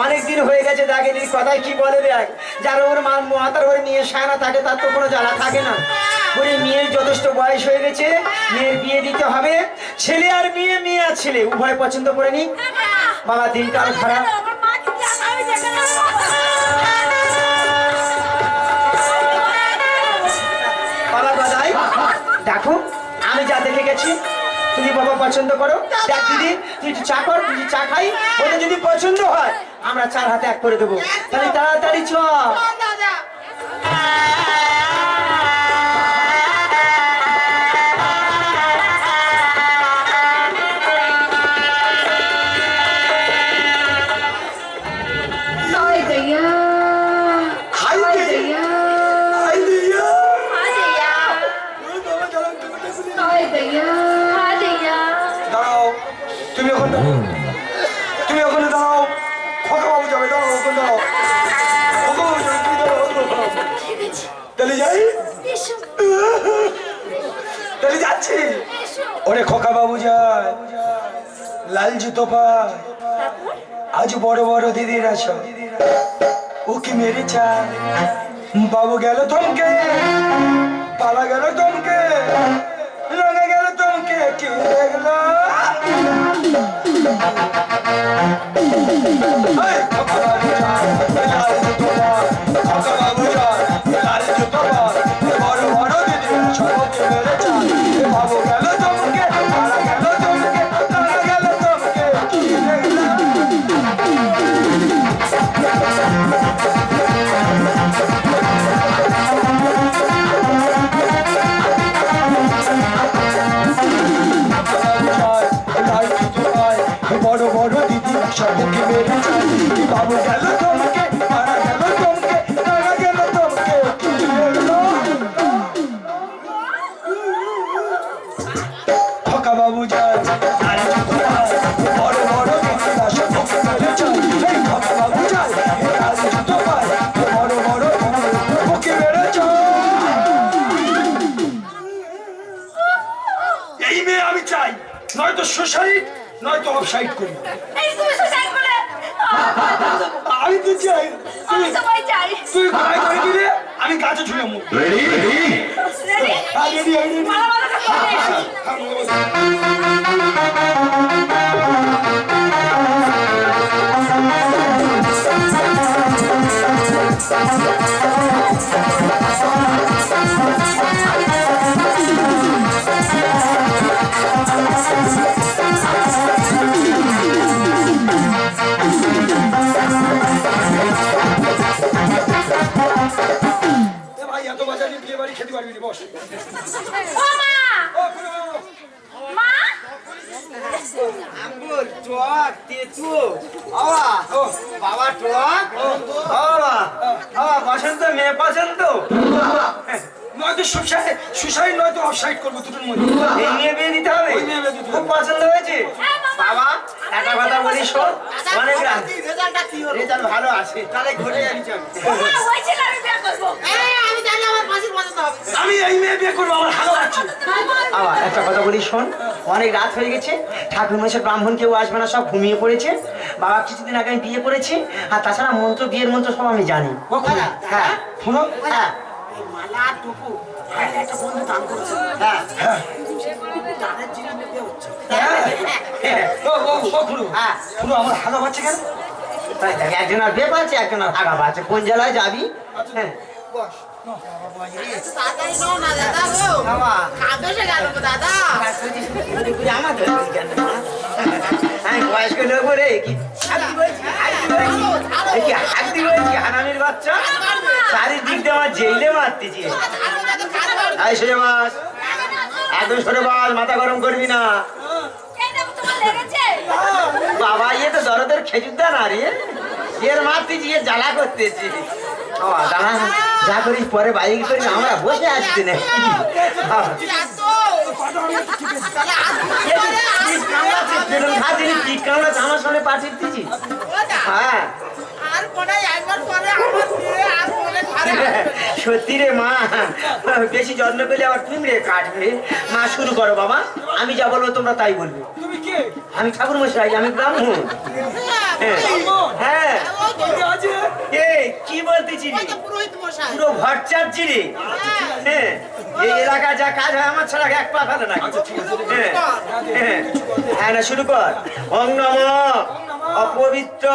অনেক দিন হয়ে গেছে দেখেনি কথায় কি বলে দেখ যার ওর মা মাতার ঘরে নিয়ে সায়না থাকে, তার তো কোনো জ্বালা থাকে না। বলে, মেয়ের যথেষ্ট বয়স হয়ে গেছে, মেয়ের বিয়ে দিতে হবে। ছেলে আর মেয়ে মেয়ে আর ছেলে, উভয় পছন্দ করে নি। বাবা, দিনটা আর খারাপ। বাবা দেখো, আমি যা দেখে গেছি তুমি বাবা পছন্দ করো? দেখ দিদি তুই চা কর তুই চা খাই। ওটা যদি পছন্দ হয় আমরা চার হাতে এক করে দেবো। তাহলে তাড়াতাড়ি চ। Ay, তুমি ওখানে দাঁড়াও। তুমি ওখানে দাঁড়াও। খোকা বাবু যাবে দাঁড়াও, ওখানে দাঁড়াও। খোকা বাবু যাবে ওরে খোকা বাবু যায়। লাল জুতো আজ বড় বড় দিদির আছো ও কি মেরে চায় বাবু গেল থমকে। পালা গেল থমকে। বড় দিদি আমি তো চাই? আমি সবাই চাই। তুই ঘোড়ায় করে দিলে আমি গাছে ঝুলে মুখ রেডি রেডি রেডি মালা মালা করে এ পারবি না, বস। মা ও, খুলে দাও। মা? আঙ্গুর টক তেঁতু বাবা বাবা টক বাবা বাবা পছন্দ মেয়ে পছন্দ? নয়তো সুসাইড সুসাইড নয়তো অফসাইড করব দুটোর মধ্যে। এই নিয়ে বিয়ে দিতে হবে? ওই দিতে খুব পছন্দ হয়েছে? হ্যাঁ, বাবা। একটা কথা বলি শোন। অনেক রেজাল্ট ভালো আছে। তাহলে ঘুরে যাবি চল ও মা হয়েছিল আমি বিয়ে করব এই, আমি জানি আমার ফাঁসির বাজাতে হবে আমি এই মেয়ে বিয়ে করব আমার ভালো লাগছে আবার একটা কথা বলি শোন অনেক রাত হয়ে গেছে ঠাকুর মশাই ব্রাহ্মণ কেউ আসবে না সব ঘুমিয়ে পড়েছে। বাবা কিছুদিন আগে আমি বিয়ে করেছি আর তাছাড়া মন্ত্র বিয়ের মন্ত্র সব আমি জানি। ও হ্যাঁ শুনো হ্যাঁ এই মালা টুকু আর একটা বন্ধু দান করেছে হ্যাঁ। হ্যাঁ। দানের জিনিস নিতে হচ্ছে হ্যাঁ। ও ও ও খুড়ো হ্যাঁ। খুড়ো আমার হাগা বাচ্চা কেন? তাই দেখ একজন পাচ্ছে আগা পাচ্ছে কোন জেলায় যাবি? হ্যাঁ। মাথা গরম করবি না বাবা ইয়ে তো দরদের খেজুর দা না রে এর মারতেছি জ্বালা করতেছি। যা করিস পরে বাইক করি আমরা বসে আসছি না। আমার সামনে পাঠিয়ে দিচ্ছি হ্যাঁ সত্যি রে মা বেশি যত্ন পেলে আবার তুমি রে কাটবে। মা শুরু করো বাবা আমি যা বলব তোমরা তাই বলবে। আমি ঠাকুর মশাই আমি ব্রাহ্মণ? হ্যাঁ। হ্যাঁ আছে? এই কি বলতেছি রে? ওই তো পুরোহিত মশাই। পুরো ভট্টাচার্যি রে হ্যাঁ। এই এলাকা যা কাজ হয় আমার ছাড়া এক পা ফেলে না। হ্যাঁ। হ্যাঁ। হ্যাঁ না শুরু কর। ওং নম। অপবিত্র।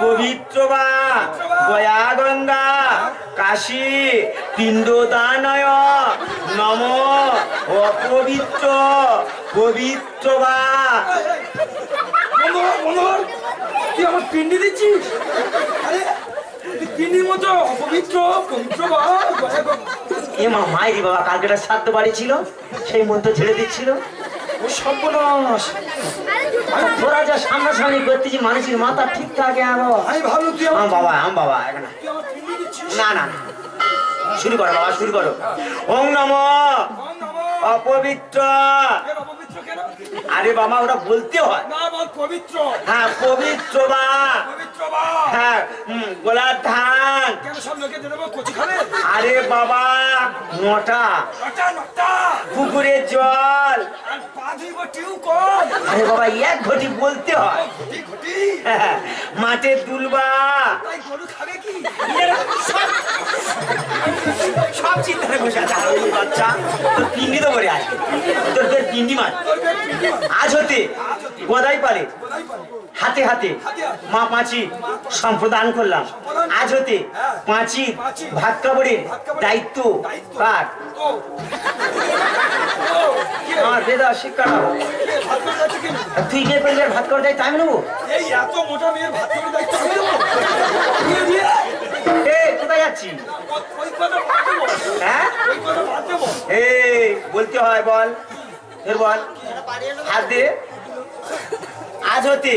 পবিত্র বা। গয়া গঙ্গা কাশী। পিণ্ডদানয়। নম। অপবিত্র। পবিত্র বা। তুই আমার পিন্ডি দিচ্ছিস? আরে পিন্ডির মতো অপবিত্র পবিত্র এ মা মাইরি বাবা কালকে একটা শ্রাদ্ধ বাড়ি ছিল সেই মন্ত্র ছেড়ে দিচ্ছিল। ও সর্বনাশ। আর তোরা যা সামনাসামনি করতেছি মানুষের মাথা ঠিক থাকে আরও আমি ভাবলাম তুই আম আমার বাবা আম বাবা আমার পিন্ডি দিচ্ছিস? না না না। শুরু করো বাবা শুরু করো। ওং নম। ওম অপবিত্র। আরে বাবা ওরা বলতে হয়। না বল পবিত্র। হ্যাঁ পবিত্র বা। পবিত্র বা। হ্যাঁ গোলার ধান। কেন সব লোকে দিয়ে দেবো? কচি খাবে? আরে বাবা নটা। নটা নটা। পুকুরের জল। আর পা ধুইব টিউ আরে বাবা এক ঘটি বলতে হয়। ঘটি ঘটি। হ্যাঁ, মাঠের দুলবা। তাই গরু খাবে কি? সব চিন্তা বসে আছে হারামির বাচ্চা তোর পিন্ডি তো বলে আজ তোর তোর পিন্ডি মার। আজ হতে গদাই পারে হাতে হাতে মা পাঁচি সম্প্রদান করলাম আজ হতে পাঁচি ভাত কাপড়ের দায়িত্ব কার? আমার বেদা শিক্ষা করে? আর তুই বিয়ে করলে ভাত করে দেয় তাই নেব এই এত মোটা মেয়ের ভাত করে? দিয়ে কোথায় যাচ্ছি ও- ওই কথা বাদ দেবো। হ্যাঁ ওই কথা বাদ দেবো। এই বলতে হয় বল। ফের বল। হাত দে। আজ হতে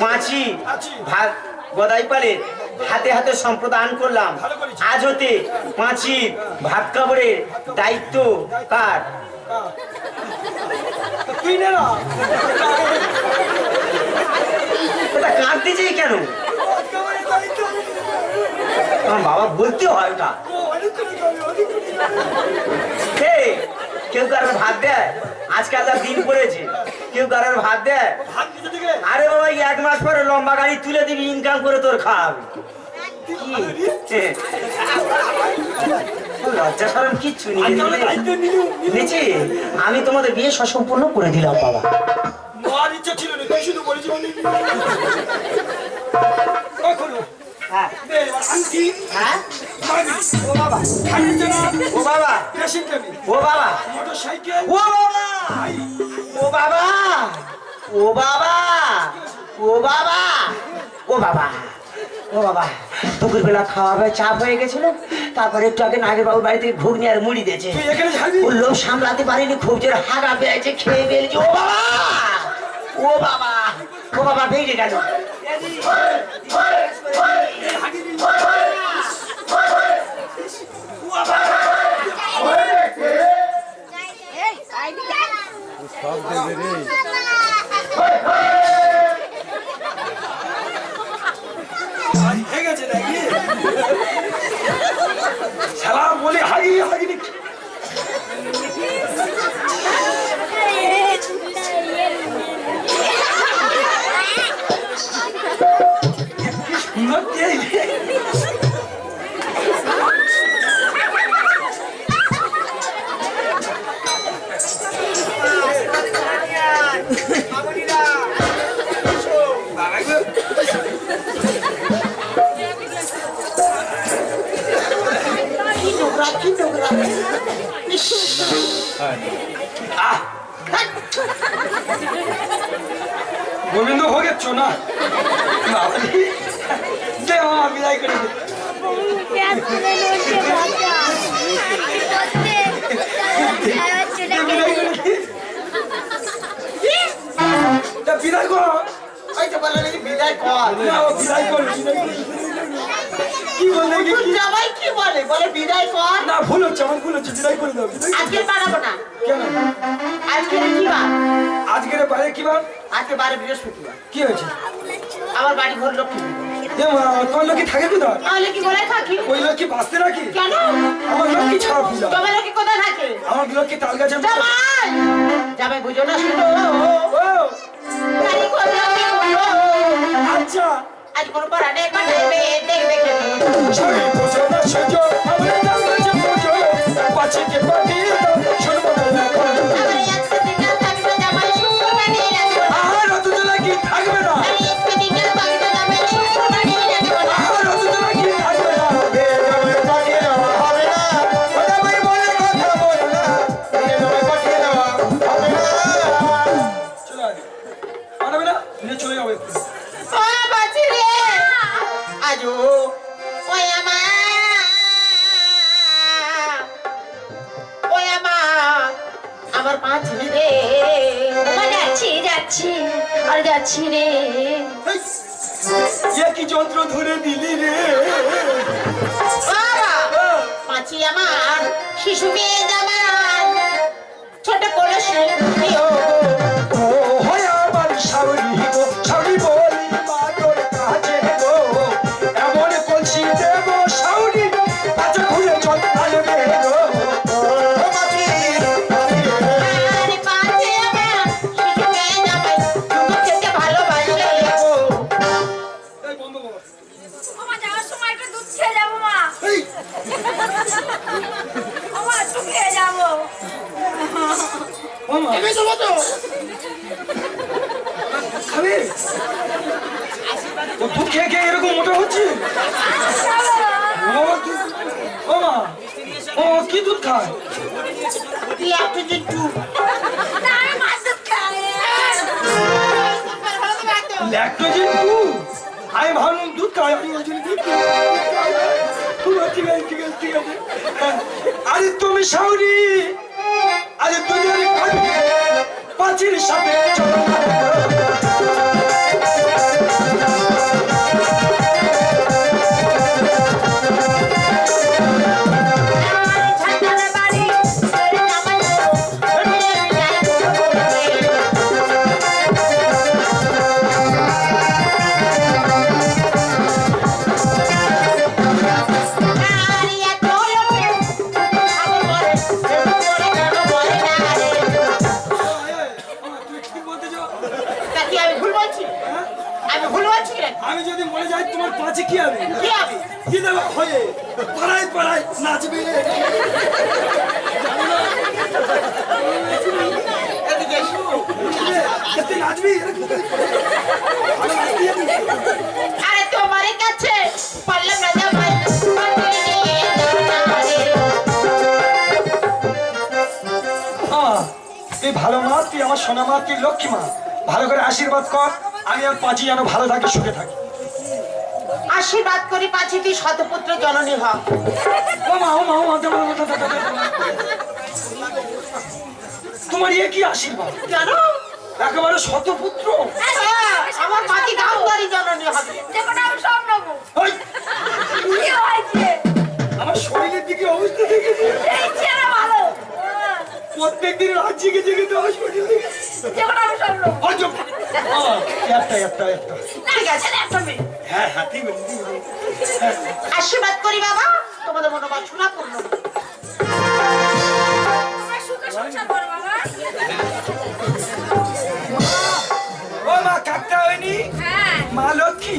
পাঁচি ভাত গদাই পালে হাতে হাতে সম্প্রদান করলাম। আজ হতে পাঁচি ভাত কাপড়ের দায়িত্ব কার? তুই না। কাঁদতেছি কেন? বাবা বলতে হয় ওটা। ভাত দেয়? আজকাল তার দিন পড়েছে। কেউ কারোর ভাত দেয়? আরে বাবা এক মাস পরে লম্বা গাড়ি তুলে দিবি ইনকাম করে তোর খাওয়াবি। আজকে আমি তোমাদের বিয়ে সসম্পূর্ণ করে দিলাম বাবা। ইচ্ছা ছিল না, তুই শুধু বলেছি ও। হ্যাঁ আংটি, হ্যাঁ বাবা ও বাবা ও বাবা মোটরসাইকেল, ও বাবা ও বাবা ও বাবা ও বাবা ও বাবা ও বাবা দুপুর বেলা খাওয়াবে চাপ হয়ে গেছিল তারপরে একটু আগে নাগের বাবুর বাড়ি থেকে ঘুগনি আর মুড়ি দিয়েছে ও লোক সামলাতে পারিনি খুব জোর হাগা পেয়েছে খেয়ে ফেলেছে ও বাবা ও বাবা ও বাবা বেরিয়ে গেল হাগি আহ! গোবিন্দ ভোগের ছো না বাবারে। দে মামা বিদায় করে তো বলে নাকি বিদায় কর? বিদায় কর। কি কি? জামাই কি বলে? বলে বিদায় কর। না ভুল হচ্ছে আমার ভুল হচ্ছে বিদায় করে দাও আজকে পারাবো না। কেন? আজকে কি বার? আজকের বাইরে কি বার? আজকে বারে বৃহস্পতিবার। কি হয়েছে? আমার বাড়ি ঘর লক্ষ্মী। তোমার লোক থাকে কোথায়? তাহলে কি বলে থাকি? ওই লোক বাঁচতে নাকি? কেন? আমার লোক ছাড়া পূজা তোমার লোকে কোথায় থাকে? আমার লোক তাল গাছে জামাই! জামাই বুঝো না শুনো। ও বলছো? আজ কোনো পড়া নেই দেখবে দেখবে শরীর বসে না আমার পাঁচ রে যাচ্ছি যাচ্ছি আর যাচ্ছি রে। কি যন্ত্র ধরে দিলি রে? পাঁচি আমার শিশু মেয়ে জামান ছোট কলসি দিও দুধ। খাই আমি ওই জন্য দুধ ঠিক আছে ঠিক আছে ঠিক। আরে তুমি সাউরি আরে দুজনে পাঁচির সাথে ভালো মা তুই আমার সোনা মা তুই লক্ষ্মী মা ভালো করে আশীর্বাদ কর আমি আর পাঁচি যেন ভালো থাকে সুখে থাকি আশীর্বাদ করি পাছি তুই শতপুত্র জননী হ। তোমার ইয়ে কি আশীর্বাদ কেন একেবারে শতপুত্র হ্যাঁ, আমার পাতি গাউদারি জননী হবে আমি সব নেব প্রত্যেক দিন রাত জেগে জেগে তো আমার শরীর দেখে আমি সব নেব ও, একটা একটা একটা। ঠিক আছে। একটা মেয়ে হ্যাঁ হ্যাঁ ঠিক আছে আশীর্বাদ করি বাবা তোমাদের মনোবাসনা পূর্ণ ও মা কাকটা হয়নি? হ্যাঁ। মা লক্ষ্মী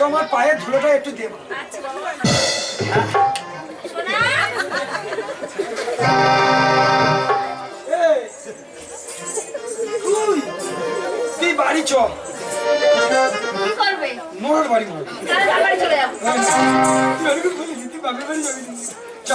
তোমার পায়ের ধুলোটা একটু দেবো। আচ্ছা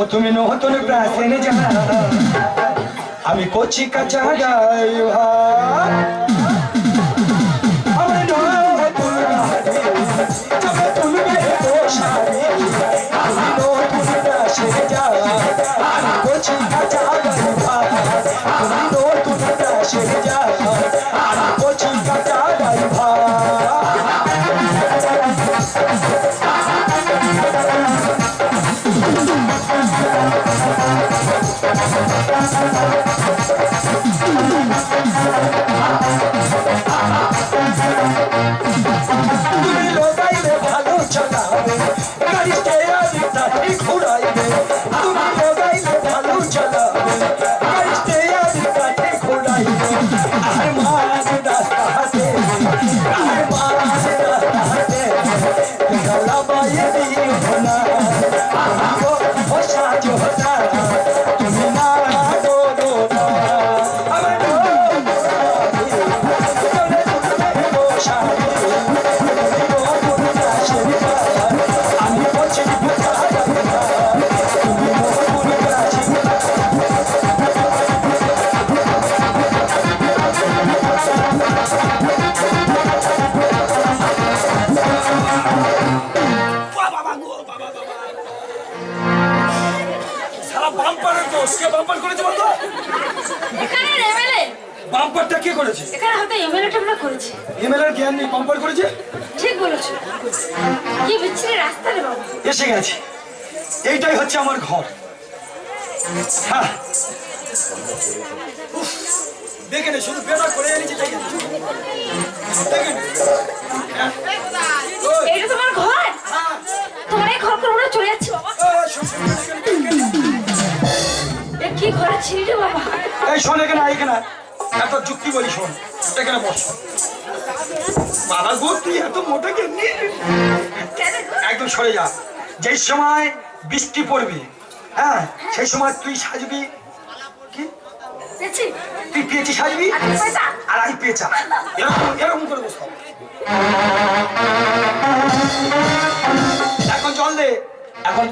ও তুমি নতুন প্রাসিন যা আমি কচি কাঁচা ড্রাইভার আমার Yeah. কে বাম্পার করেছে বলতো? এখানে এমএলএ বাম্পারটা কে করেছে? এখানে হয়তো এমএলএ টেমএলএ করেছে। এমএলএর জ্ঞান নেই বাম্পার করেছে? ঠিক বলেছ। কি বিচ্ছিরি রাস্তা রে বাবা। এসে গেছে। এইটাই হচ্ছে আমার ঘর। হ্যাঁ। দেখে নে শুধু বেলা করে এনেছি দেখে। দেখে। হ্যাঁ। তোমার ঘর? হ্যাঁ, তোমার এই ঘর রে বাবা। এই শোন এখানে আয় এখানে। এত যুক্তি বলি শোন এখানে বস। বাবা গো তুই এত মোটা কেমনি? একদম সরে যা। যেই সময় বৃষ্টি পড়বে হ্যাঁ সেই সময় তুই সাজবি। কি? তুই পেয়েছি সাজবি? আর আমি পেঁচা এরকম এরকম করে বসতাম এখন জল দে এখন